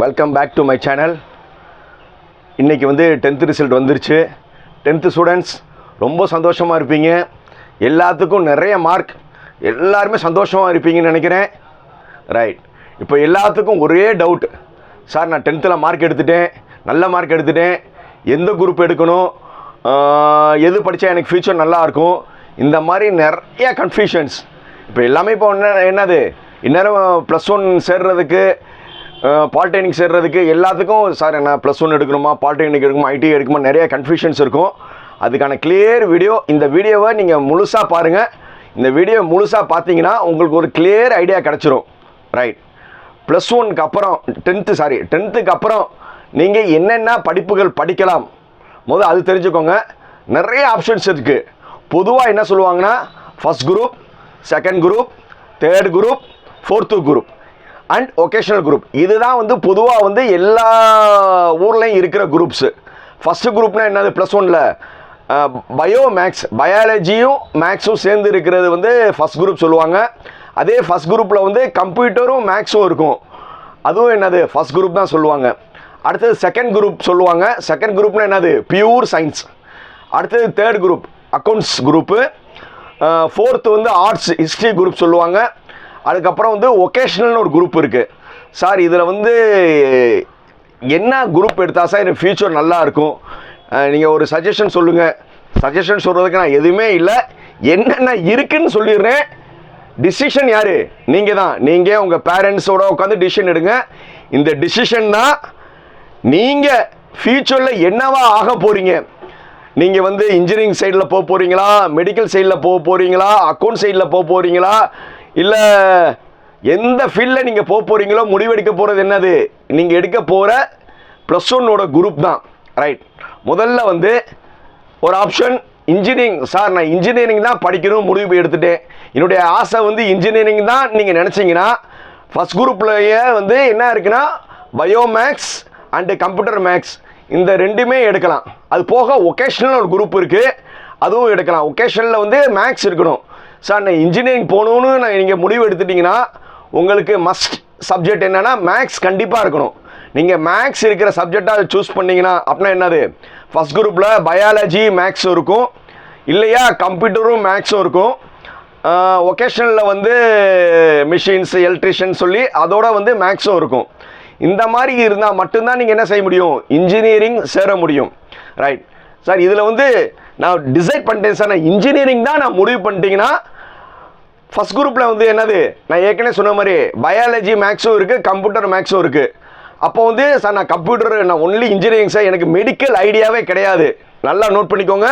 Welcome back to my channel இன்றைக்கி வந்து tenth result வந்துருச்சு. டென்த்து ஸ்டூடெண்ட்ஸ் ரொம்ப சந்தோஷமாக இருப்பீங்க. எல்லாத்துக்கும் நிறைய மார்க் எல்லாருமே சந்தோஷமாக இருப்பீங்கன்னு நினைக்கிறேன். ரைட் இப்போ எல்லாத்துக்கும் ஒரே டவுட் சார் நான் டென்த்தில் மார்க் எடுத்துட்டேன். நல்ல மார்க் எடுத்துட்டேன். எந்த குரூப் எடுக்கணும்? எது படித்தா எனக்கு ஃப்யூச்சர் நல்லாயிருக்கும் இந்த மாதிரி நிறைய கன்ஃபியூஷன்ஸ் இப்போ எல்லாமே இப்போ என்ன என்னது? இந்நேரம் ப்ளஸ் ஒன் சேர்றதுக்கு பாலிடெக்னிக் சேர்றதுக்கு எல்லாத்துக்கும் சார் என்ன ப்ளஸ் ஒன் எடுக்கணுமா பாலிடெக்னிக் எடுக்கணுமா ஐடி எடுக்குமா நிறைய கன்ஃபியூஷன்ஸ் இருக்கும். அதுக்கான கிளியர் வீடியோ இந்த வீடியோவை நீங்கள் முழுசாக பாருங்கள் இந்த வீடியோ முழுசாக பார்த்தீங்கன்னா உங்களுக்கு ஒரு கிளியர் ஐடியா கிடச்சிரும். ரைட் ப்ளஸ் ஒன்க்கு அப்புறம் டென்த்து சாரி டென்த்துக்கு அப்புறம் நீங்கள் என்னென்ன படிப்புகள் படிக்கலாம்? முதல் அது தெரிஞ்சுக்கோங்க. நிறைய ஆப்ஷன்ஸ் இருக்குது பொதுவாக என்ன சொல்லுவாங்கன்னா first group second group third group fourth group and vocational group இதுதான் வந்து பொதுவாக வந்து எல்லா ஊர்லேயும் இருக்கிற குரூப்ஸு ஃபஸ்ட்டு குரூப்னா என்னது? ப்ளஸ் ஒனில் பயோ மேக்ஸ் பயாலஜியும் மேக்ஸும் சேர்ந்து இருக்கிறது வந்து ஃபஸ்ட் குரூப் சொல்லுவாங்க. அதே ஃபஸ்ட் குரூப்பில் வந்து கம்ப்யூட்டரும் மேக்ஸும் இருக்கும். அதுவும் என்னது? ஃபஸ்ட் குரூப் தான் சொல்லுவாங்க. அடுத்தது செகண்ட் குரூப் சொல்லுவாங்க. செகண்ட் குரூப்னா என்னது? பியூர் சயின்ஸ் அடுத்தது third group accounts group fourth வந்து ஆர்ட்ஸ் ஹிஸ்ட்ரி குரூப் சொல்லுவாங்க. அதுக்கப்புறம் வந்து ஒகேஷ்னல்னு ஒரு குரூப் இருக்குது சார் இதில் வந்து என்ன குரூப் எடுத்தால் சார் எனக்கு ஃப்யூச்சர் நல்லா இருக்கும்? நீங்கள் ஒரு சஜஷன் சொல்லுங்கள் சஜஷன் சொல்கிறதுக்கு நான் எதுவுமே இல்லை. என்னென்ன இருக்குன்னு சொல்லிடுறேன். டிசிஷன் யார்? நீங்கள் தான். நீங்கள் உங்கள் பேரண்ட்ஸோட உட்காந்து டிசிஷன் எடுங்க. இந்த டிசிஷன் தான் நீங்கள் ஃப்யூச்சரில் என்னவா ஆக போகிறீங்க நீங்கள் வந்து இன்ஜினியரிங் சைடில் போக போகிறீங்களா மெடிக்கல் சைடில் போக போகிறீங்களா அக்கௌண்ட் சைடில் போக போகிறீங்களா இல்லை எந்த ஃபீல்டில் நீங்கள் போக போகிறீங்களோ முடிவெடுக்க போகிறது என்னது? நீங்கள் எடுக்க போகிற ப்ளஸ் ஒன்னோட குரூப் தான். ரைட் முதல்ல வந்து ஒரு ஆப்ஷன் இன்ஜினியரிங் சார் நான் இன்ஜினியரிங் தான் படிக்கணும் முடிவு எடுத்துட்டேன். என்னுடைய ஆசை வந்து இன்ஜினியரிங் தான் நீங்கள் நினச்சிங்கன்னா ஃபஸ்ட் குரூப்லேயே வந்து என்ன இருக்குன்னா பயோமேக்ஸ் அண்டு கம்ப்யூட்டர் மேக்ஸ் இந்த ரெண்டுமே எடுக்கலாம். அது போக ஒகேஷ்னல் ஒரு குரூப் இருக்குது அதுவும் எடுக்கலாம். ஒகேஷனில் வந்து மேக்ஸ் இருக்கணும். சார் நான் இன்ஜினியரிங் போகணுன்னு நான் நீங்கள் முடிவு எடுத்துட்டிங்கன்னா உங்களுக்கு மஸ்ட் சப்ஜெக்ட் என்னென்னா மேக்ஸ் கண்டிப்பாக இருக்கணும். நீங்கள் மேக்ஸ் இருக்கிற சப்ஜெக்டாக சூஸ் பண்ணிங்கன்னா அப்படின்னா என்னது? ஃபஸ்ட் குரூப்பில் பயாலஜி மேக்ஸும் இருக்கும். இல்லையா கம்ப்யூட்டரும் மேக்ஸும் இருக்கும். ஒகேஷனில் வந்து மிஷின்ஸ் எலக்ட்ரிஷியன் சொல்லி அதோட வந்து மேக்ஸும் இருக்கும். இந்த மாதிரி இருந்தால் மட்டும்தான் நீங்கள் என்ன செய்ய முடியும்? இன்ஜினியரிங் சேர முடியும். ரைட் சார் இதில் வந்து நான் டிசைட் பண்ணிட்டேன் சார். நான் இன்ஜினியரிங் தான் நான் முடிவு பண்ணிட்டீங்கன்னா ஃபஸ்ட் குரூப்பில் வந்து என்னது? நான் ஏற்கனவே சொன்ன மாதிரி பயாலஜி மேக்ஸும் இருக்குது கம்ப்யூட்டர் மேக்ஸும் இருக்குது அப்போ வந்து சார் நான் கம்ப்யூட்டர் நான் ஒன்லி இன்ஜினியரிங் சார் எனக்கு மெடிக்கல் ஐடியாவே கிடையாது. நல்லா நோட் பண்ணிக்கோங்க.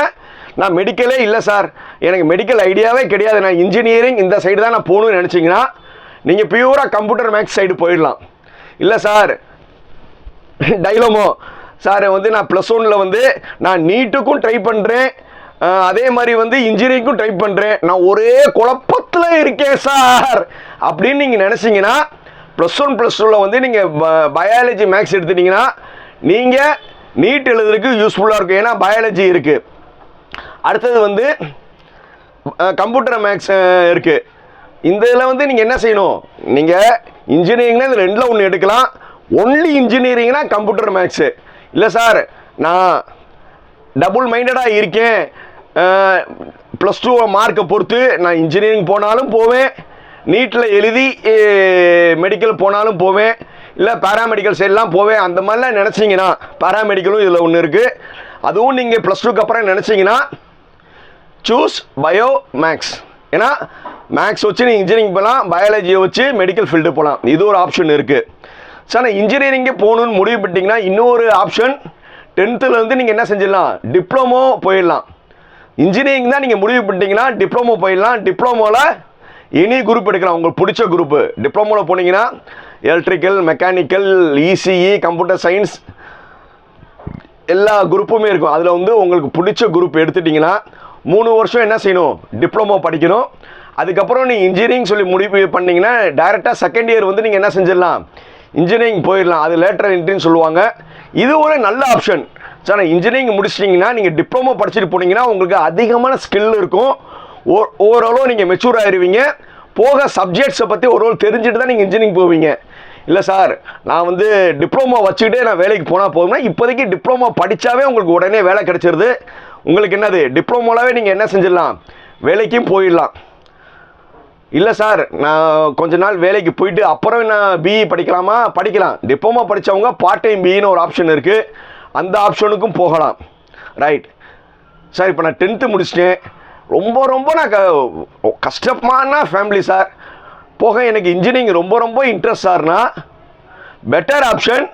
நான் மெடிக்கலே இல்லை சார் எனக்கு மெடிக்கல் ஐடியாவே கிடையாது. நான் இன்ஜினியரிங் இந்த சைடு தான் நான் போகணும்னு நினச்சிங்கன்னா நீங்கள் பியூராக கம்ப்யூட்டர் மேக்ஸ் சைடு போயிடலாம். இல்லை சார் டைலமோ சார் வந்து நான் ப்ளஸ் ஒனில் வந்து நான் நீட்டுக்கும் ட்ரை பண்ணுறேன் அதே மாதிரி வந்து இன்ஜினியரிங்க்கும் ட்ரை பண்ணுறேன் நான் ஒரே குழப்பத்தில் இருக்கேன் சார். அப்படின்னு நீங்கள் நினச்சிங்கன்னா ப்ளஸ் ஒன் ப்ளஸ் டூவில் வந்து நீங்கள் பயாலஜி மேக்ஸ் எடுத்துட்டிங்கன்னா நீங்கள் நீட் எழுதுறதுக்கு யூஸ்ஃபுல்லாக இருக்கும். ஏன்னா பயாலஜி இருக்குது அடுத்தது வந்து கம்ப்யூட்டர் மேக்ஸ் இருக்குது இந்த இதில் வந்து நீங்கள் என்ன செய்யணும்? நீங்கள் இன்ஜினியரிங்னா இந்த ரெண்டில் ஒன்று எடுக்கலாம். ஒன்லி இன்ஜினியரிங்னா கம்ப்யூட்டர் மேக்ஸு இல்லை சார் நான் டபுள் மைண்டடாக இருக்கேன். ப்ளஸ் டூ மார்க்கை பொறுத்து நான் இன்ஜினியரிங் போனாலும் போவேன். நீட்டில் எழுதி மெடிக்கல் போனாலும் போவேன். இல்லை பேராமெடிக்கல் சைட்லாம் போவேன். அந்த மாதிரிலாம் நினச்சிங்கன்னா பேராமெடிக்கலும் இதில் ஒன்று இருக்குது அதுவும் நீங்கள் ப்ளஸ் டூக்கு அப்புறம் நினச்சிங்கன்னா சூஸ் பயோ மேக்ஸ் ஏன்னா மேக்ஸ் வச்சு நீங்கள் இன்ஜினியரிங் போகலாம் பயாலஜியை வச்சு மெடிக்கல் ஃபீல்டு போகலாம் இது ஒரு ஆப்ஷன் இருக்குது சார் ஆனால் இன்ஜினியரிங்கே போகணுன்னு முடிவு பண்ணிட்டீங்கன்னா இன்னொரு ஆப்ஷன் டென்த்துலேருந்து நீங்கள் என்ன செஞ்சிடலாம்? டிப்ளமோ போயிடலாம். இன்ஜினியரிங் தான் நீங்கள் முடிவு பண்ணிட்டீங்கன்னா டிப்ளமோ போயிடலாம். டிப்ளமோவில் எனி குரூப் எடுக்கலாம். உங்களுக்கு பிடிச்ச குரூப்பு டிப்ளமோவில் போனீங்கன்னா electrical mechanical ECE computer science எல்லா குரூப்புமே இருக்கும். அதில் வந்து உங்களுக்கு பிடிச்ச குரூப் எடுத்துட்டிங்கன்னா மூணு வருஷம் என்ன செய்யணும்? டிப்ளமோ படிக்கணும். அதுக்கப்புறம் நீங்கள் இன்ஜினியரிங் சொல்லி முடிவு பண்ணிங்கன்னா டைரெக்டாக செகண்ட் இயர் வந்து நீங்கள் என்ன செஞ்சிடலாம்? இன்ஜினியரிங் போயிடலாம். அது லேட்டர் என்ட்ரின்னு சொல்லுவாங்க. இது ஒரு நல்ல ஆப்ஷன் சார் இன்ஜினியரிங் முடிச்சிட்டிங்கன்னா நீங்கள் டிப்ளமோ படிச்சுட்டு போனீங்கன்னா உங்களுக்கு அதிகமான ஸ்கில் இருக்கும். ஓ ஓரளவு நீங்கள் மெச்சூர் ஆயிருவீங்க. போக சப்ஜெக்ட்ஸை பற்றி ஒரு தெரிஞ்சுட்டு தான் நீங்கள் இன்ஜினியரிங் போவீங்க. இல்லை சார் நான் வந்து டிப்ளமோ வச்சுக்கிட்டே நான் வேலைக்கு போனால் போதும்னா இப்போதைக்கு டிப்ளமோ படித்தாவே உங்களுக்கு உடனே வேலை கிடைச்சிருது. உங்களுக்கு என்னது? டிப்ளமோலாவே நீங்கள் என்ன செஞ்சிடலாம்? வேலைக்கும் போயிடலாம். இல்லை சார் நான் கொஞ்ச நாள் வேலைக்கு போயிட்டு அப்புறம் நான் பிஇ படிக்கலாமா? படிக்கலாம். டிப்ளமோ படித்தவங்க பார்ட் டைம் பிஇன்னு ஒரு ஆப்ஷன் இருக்குது அந்த ஆப்ஷனுக்கும் போகலாம். ரைட் சார் இப்போ நான் டென்த்து முடிச்சிட்டேன். ரொம்ப ரொம்ப நான் க கஷ்டமான ஃபேமிலி சார் போக எனக்கு இன்ஜினியரிங் ரொம்ப ரொம்ப இன்ட்ரெஸ்ட் சார்னா better option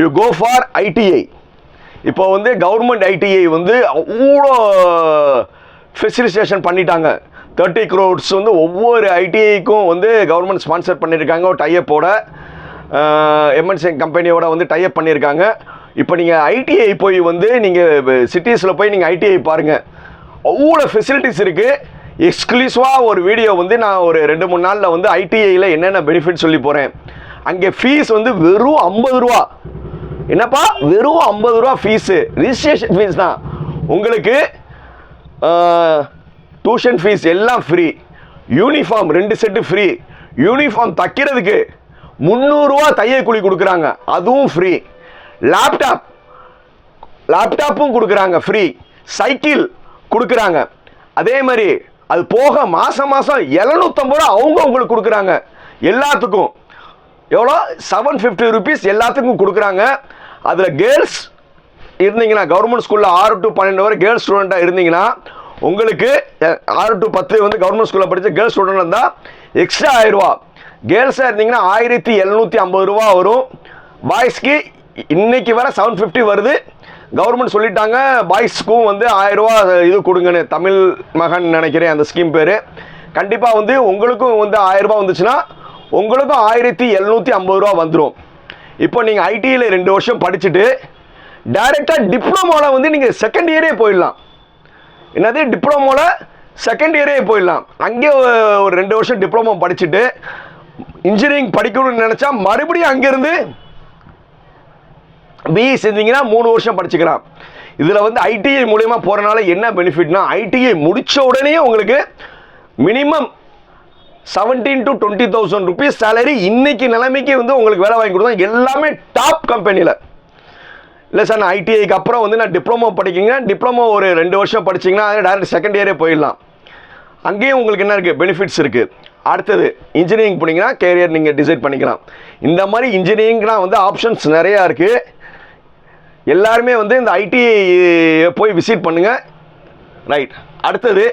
you go for ITI இப்போ வந்து கவர்மெண்ட் ஐடிஐ வந்து அவ்வளோ ஃபெசிலிட்டேஷன் பண்ணிட்டாங்க. தேர்ட்டி க்ரோட்ஸ் வந்து ஒவ்வொரு ஐடிஐக்கும் வந்து கவர்மெண்ட் ஸ்பான்சர் பண்ணியிருக்காங்க ஒரு டைப்போட எம்என்சி கம்பெனியோட வந்து டைப் பண்ணியிருக்காங்க இப்போ நீங்கள் ஐடிஐ போய் வந்து நீங்கள் சிட்டிஸில் போய் நீங்கள் ஐடிஐ பாருங்கள் அவ்வளோ ஃபெசிலிட்டிஸ் இருக்குது எக்ஸ்க்ளூசிவாக ஒரு வீடியோ வந்து நான் ஒரு ரெண்டு மூணு நாளில் வந்து ஐடிஐயில் என்னென்ன பெனிஃபிட் சொல்லி போகிறேன் அங்கே ஃபீஸ் வந்து வெறும் ஐம்பது ரூபா. என்னப்பா? வெறும் ஐம்பது ரூபா ஃபீஸு ரிஜிஸ்ட்ரேஷன் ஃபீஸ் தான். உங்களுக்கு டியூஷன் ஃபீஸ் எல்லாம் ஃப்ரீ யூனிஃபார்ம் ரெண்டு செட்டு ஃப்ரீ யூனிஃபார்ம் தைக்கிறதுக்கு முந்நூறுரூவா தையல் கூலி கொடுக்குறாங்க. அதுவும் ஃப்ரீ லேப்டாப் லேப்டாப்பும் கொடுக்குறாங்க ஃப்ரீ சைக்கிள் கொடுக்குறாங்க. அதே மாதிரி அது போக மாதம் மாதம் எழுநூத்தம்பது ரூபா அவங்க உங்களுக்கு கொடுக்குறாங்க. எல்லாத்துக்கும். எவ்வளோ? செவன் ஃபிஃப்டி ருபீஸ் எல்லாத்துக்கும் கொடுக்குறாங்க. அதில் கேர்ள்ஸ் இருந்தீங்கன்னா கவர்மெண்ட் ஸ்கூலில் ஆறு டு பன்னெண்டு வரை கேர்ள்ஸ் ஸ்டூடெண்ட்டாக இருந்தீங்கன்னா உங்களுக்கு ஆறு டு பத்து வந்து கவர்மெண்ட் ஸ்கூலில் படித்த கேர்ள்ஸ் ஸ்டூடெண்ட் இருந்தால் எக்ஸ்ட்ரா ஆயிரரூவா கேர்ள்ஸாக இருந்தீங்கன்னா ஆயிரத்தி எழுநூற்றி ஐம்பது ரூபா வரும். பாய்ஸ்க்கு இன்னைக்கு வர செவன் ஃபிஃப்டி வருது. கவர்மெண்ட் சொல்லிட்டாங்க பாய்ஸ்க்கும் வந்து ஆயிரம் ரூபா இது கொடுங்கன்னு. தமிழ் மகன் நினைக்கிறேன் அந்த ஸ்கீம் பேர். கண்டிப்பாக வந்து உங்களுக்கும் வந்து ஆயிரம் வந்துச்சுன்னா உங்களுக்கும் ஆயிரத்தி எழுநூற்றி ஐம்பது ரூபா வந்துடும் இப்போ நீங்கள் ஐடியில் ரெண்டு வருஷம் படிச்சுட்டு டைரெக்டாக டிப்ளமோவில் வந்து நீங்கள் செகண்ட் இயரே போயிடலாம். என்னது? டிப்ளமோவில் செகண்ட் இயரே போயிடலாம். அங்கேயே ஒரு ரெண்டு வருஷம் டிப்ளமோ படிச்சுட்டு இன்ஜினியரிங் படிக்கணும்னு நினச்சா மறுபடியும் அங்கேருந்து பிஇ செஞ்சீங்கன்னா மூணு வருஷம் படிச்சுக்கலாம். இதில் வந்து ஐடிஐ மூலயமா போகிறனால என்ன பெனிஃபிட்னா ஐடிஐ முடித்த உடனே உங்களுக்கு minimum seventeen to twenty thousand rupees salary இன்னைக்கு நிலைமைக்கு வந்து உங்களுக்கு வேலை வாங்கி கொடுத்தோம் எல்லாமே டாப் கம்பெனியில் இல்லை சார் நான் ஐடிஐக்கு அப்புறம் வந்து நான் டிப்ளமோ படிக்கிங்கன்னா டிப்ளமோ ஒரு ரெண்டு வருஷம் படிச்சிங்கன்னா அதில் டேரக்ட் செகண்ட் இயரே போயிடலாம். அங்கேயும் உங்களுக்கு என்ன இருக்குது பெனிஃபிட்ஸ் இருக்குது அடுத்தது இன்ஜினியரிங் போனீங்கன்னா கேரியர் நீங்கள் டிசைட் பண்ணிக்கலாம். இந்த மாதிரி இன்ஜினியரிங்லாம் வந்து ஆப்ஷன்ஸ் நிறையா இருக்குது எல்லாருமே வந்து இந்த ஐடி போய் விசிட் பண்ணுங்கள் ரைட் அடுத்தது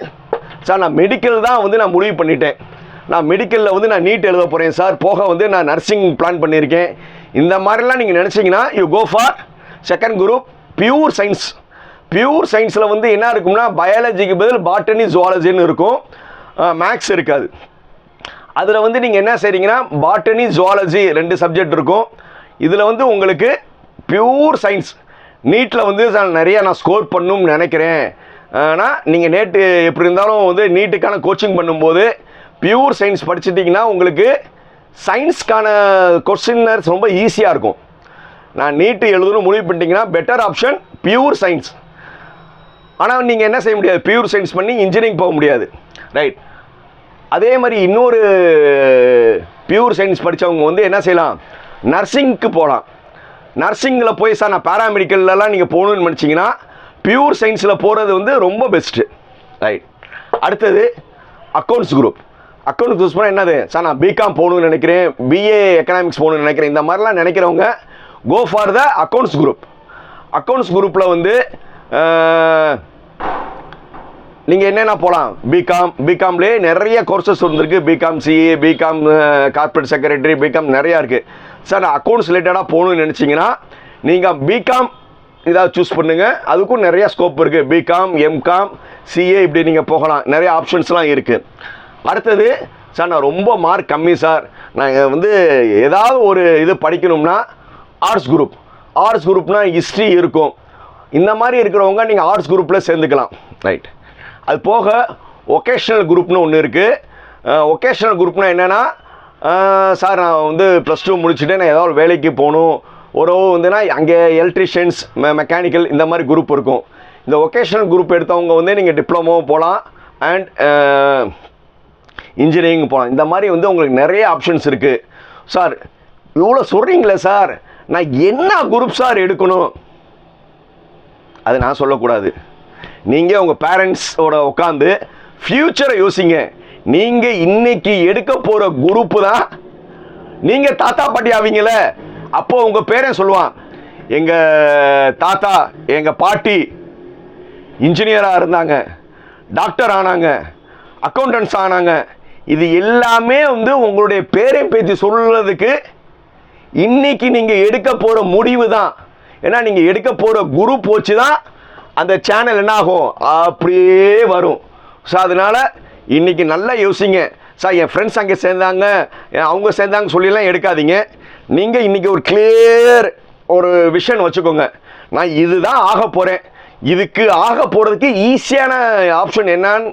சார் நான் மெடிக்கல் தான் வந்து நான் முடிவு பண்ணிட்டேன். நான் மெடிக்கலில் வந்து நான் நீட் எழுத போகிறேன் சார் போக வந்து நான் நர்சிங் பிளான் பண்ணியிருக்கேன். இந்த மாதிரிலாம் நீங்கள் நினச்சிங்கன்னா you go for second group pure science pure சயின்ஸில் வந்து என்ன இருக்கும்னா பயாலஜிக்கு பதில் பாட்டனி ஜுவாலஜின்னு இருக்கும். மேக்ஸ் இருக்காது. அதில் வந்து நீங்கள் என்ன செய்கிறீங்கன்னா பாட்டனி ஜுவாலஜி ரெண்டு சப்ஜெக்ட் இருக்கும். இதில் வந்து உங்களுக்கு பியூர் சயின்ஸ் நீட்டில் வந்து நான் நிறைய நான் ஸ்கோர் பண்ணணும்னு நினைக்கிறேன். ஆனால் நீங்கள் நேட்டு எப்படி இருந்தாலும் வந்து நீட்டுக்கான கோச்சிங் பண்ணும்போது பியூர் சயின்ஸ் படிச்சிட்டிங்கன்னா உங்களுக்கு சயின்ஸ்க்கான கொஸ்டினர்ஸ் ரொம்ப ஈஸியாக இருக்கும். நான் நீட்டு எழுதணும் முடிவு பண்ணிட்டீங்கன்னா பெட்டர் ஆப்ஷன் பியூர் சயின்ஸ் ஆனால் நீங்கள் என்ன செய்ய முடியாது? பியூர் சயின்ஸ் பண்ணி இன்ஜினியரிங் போக முடியாது. ரைட் அதே மாதிரி இன்னொரு பியூர் சயின்ஸ் படித்தவங்க வந்து என்ன செய்யலாம்? நர்சிங்க்கு போகலாம். நர்சிங்கில் போய் சார் நான் பேராமெடிக்கல்லாம் நீங்கள் போகணுன்னு நினச்சிங்கன்னா பியூர் சயின்ஸில் போகிறது வந்து ரொம்ப பெஸ்ட்டு ரைட் அடுத்தது அக்கௌண்ட்ஸ் குரூப் அக்கௌண்ட் யூஸ் பண்ணால் என்னது? சார் நான் பிகாம் போகணும்னு நினைக்கிறேன் பிஏ எக்கனாமிக்ஸ் போகணும்னு நினைக்கிறேன் இந்த மாதிரிலாம் நினைக்கிறவங்க go for the accounts group accounts குரூப்பில் வந்து நீங்கள் என்னென்ன போகலாம் பிகாம் பிகாம்லேயே நிறைய கோர்சஸ் வந்திருக்கு B Com CA B Com corporate secretary B Com நிறையா இருக்குது சார் நான் அக்கௌண்ட்ஸ் ரிலேட்டடாக போகணும்னு நினச்சிங்கன்னா நீங்கள் பிகாம் இதாவது சூஸ் பண்ணுங்கள் அதுக்கும் நிறைய ஸ்கோப் இருக்குது பிகாம் எம்காம் சிஏ இப்படி நீங்கள் போகலாம். நிறைய ஆப்ஷன்ஸ்லாம் இருக்குது அடுத்தது சார் நான் ரொம்ப மார்க் கம்மி சார். நான் வந்து ஏதாவது ஒரு இது படிக்கணும்னா ஆர்ட்ஸ் குரூப் ஆர்ட்ஸ் குரூப்னால் ஹிஸ்ட்ரி இருக்கும். இந்த மாதிரி இருக்கிறவங்க நீங்கள் ஆர்ட்ஸ் குரூப்பில் சேர்ந்துக்கலாம். ரைட் அது போக ஒகேஷ்னல் குரூப்னு ஒன்று இருக்குது ஒகேஷ்னல் குரூப்னால் என்னென்னா சார் நான் வந்து ப்ளஸ் டூ முடிச்சுட்டு நான் ஏதாவது ஒரு வேலைக்கு போகணும். ஒரு வந்துன்னா அங்கே எலக்ட்ரிஷியன்ஸ் மெக்கானிக்கல் இந்த மாதிரி குரூப் இருக்கும். இந்த ஒகேஷனல் குரூப் எடுத்தவங்க வந்து நீங்கள் டிப்ளமோ போகலாம் அண்ட் இன்ஜினியரிங் போகலாம் இந்த மாதிரி வந்து உங்களுக்கு நிறைய ஆப்ஷன்ஸ் இருக்குது சார் இவ்வளோ சொல்கிறீங்களே சார். நான் என்ன குரூப் சார் எடுக்கணும்? அது நான் சொல்லக்கூடாது. நீங்கள் உங்கள் பேரண்ட்ஸோட உட்காந்து ஃப்யூச்சரை யோசிங்க. நீங்கள் இன்னைக்கு எடுக்க போகிற குரூப்பு தான் நீங்கள் தாத்தா பாட்டி ஆவீங்கள அப்போ உங்கள் பேரன் சொல்லுவான் எங்கள் தாத்தா எங்கள் பாட்டி இன்ஜினியராக இருந்தாங்க டாக்டர் ஆனாங்க அக்கௌண்டன்ஸ் ஆனாங்க. இது எல்லாமே வந்து உங்களுடைய பேரை பேத்தி சொல்றதுக்கு இன்னைக்கு நீங்கள் எடுக்க போகிற முடிவு தான். ஏன்னா நீங்கள் எடுக்க போகிற குரூப் வச்சு தான் அந்த சேனல் என்ன ஆகும் அப்படியே வரும். ஸோ அதனால் இன்னைக்கு நல்லா யோசிங்க. சார் என் ஃப்ரெண்ட்ஸ் அங்கே சேர்ந்தாங்க. அவங்க சேர்ந்தாங்க சொல்லிலாம் எடுக்காதீங்க. நீங்கள் இன்றைக்கி ஒரு கிளியர் ஒரு விஷன் வச்சுக்கோங்க. நான் இதுதான் ஆக போகிறேன் இதுக்கு ஆக போகிறதுக்கு ஈஸியான ஆப்ஷன் என்னன்னு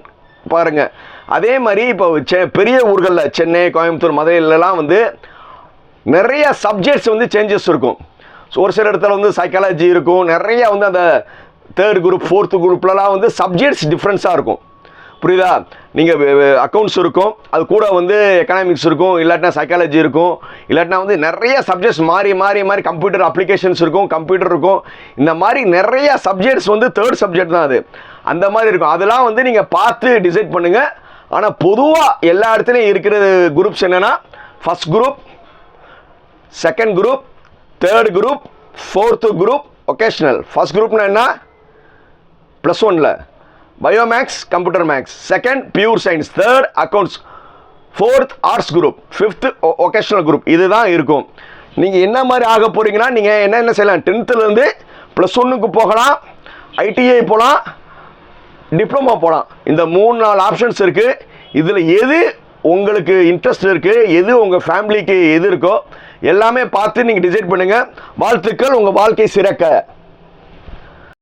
பாருங்கள் அதே மாதிரி இப்போ செ பெரிய ஊர்களில் சென்னை கோயம்புத்தூர் மதுரையிலலாம் வந்து நிறைய சப்ஜெக்ட்ஸ் வந்து சேஞ்சஸ் இருக்கும். ஸோ ஒரு சில இடத்துல வந்து சைக்காலஜி இருக்கும். நிறைய வந்து அந்த தேர்ட் குரூப் ஃபோர்த்து குரூப்லலாம் வந்து சப்ஜெக்ட்ஸ் டிஃப்ரென்ஸாக இருக்கும். புரியுதா? நீங்கள் அக்கௌண்ட்ஸ் இருக்கும் அது கூட வந்து எக்கனாமிக்ஸ் இருக்கும் இல்லாட்டினா சைக்காலஜி இருக்கும் இல்லாட்டினா வந்து நிறைய சப்ஜெக்ட்ஸ் மாறி மாறி மாறி கம்ப்யூட்டர் அப்ளிகேஷன்ஸ் இருக்கும் கம்ப்யூட்டர் இருக்கும். இந்த மாதிரி நிறைய சப்ஜெக்ட்ஸ் வந்து தேர்ட் சப்ஜெக்ட் தான் அது. அந்த மாதிரி இருக்கும். அதெல்லாம் வந்து நீங்கள் பார்த்து டிசைட் பண்ணுங்கள் ஆனால் பொதுவாக எல்லா இடத்துலையும் இருக்கிற குரூப்ஸ் என்னென்னா first group second group third group fourth group vocational first குரூப்னா என்ன? ப்ளஸ் ஒனில் bio maths computer maths second pure science third accounts fourth arts group fifth vocational group இதுதான் இருக்கும். நீங்கள் என்ன மாதிரி ஆக போகிறீங்கன்னா நீங்கள் என்னென்ன செய்யலாம்? டென்த்துலேருந்து ப்ளஸ் ஒன்றுக்கு போகலாம். ஐடிஐ போகலாம் டிப்ளமோ போகலாம் இந்த மூணு நாலு ஆப்ஷன்ஸ் இருக்குது இதில் எது உங்களுக்கு இன்ட்ரெஸ்ட் இருக்குது எது உங்கள் ஃபேமிலிக்கு எது இருக்கோ எல்லாமே பார்த்து நீங்கள் டிசைட் பண்ணுங்கள் வாழ்த்துக்கள். உங்கள் வாழ்க்கை சிறக்க.